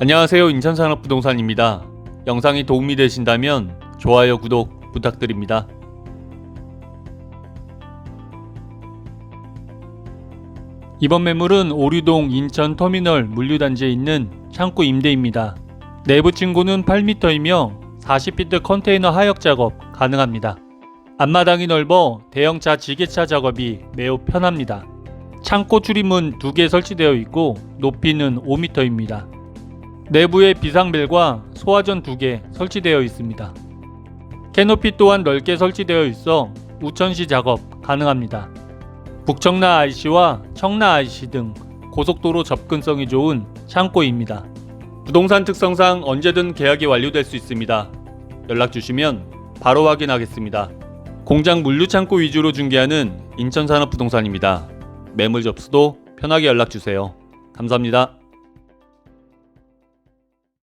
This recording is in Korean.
안녕하세요. 인천산업부동산입니다. 영상이 도움이 되신다면 좋아요, 구독 부탁드립니다. 이번 매물은 오류동 인천터미널 물류단지에 있는 창고 임대입니다. 내부 층고는 8m이며 40피트 컨테이너 하역 작업 가능합니다. 앞마당이 넓어 대형차 지게차 작업이 매우 편합니다. 창고 출입문 2개 설치되어 있고 높이는 5m입니다. 내부에 비상벨과 소화전 2개 설치되어 있습니다. 캐노피 또한 넓게 설치되어 있어 우천시 작업 가능합니다. 북청라 IC와 청라 IC 등 고속도로 접근성이 좋은 창고입니다. 부동산 특성상 언제든 계약이 완료될 수 있습니다. 연락 주시면 바로 확인하겠습니다. 공장 물류 창고 위주로 중개하는 인천산업부동산입니다. 매물 접수도 편하게 연락 주세요. 감사합니다.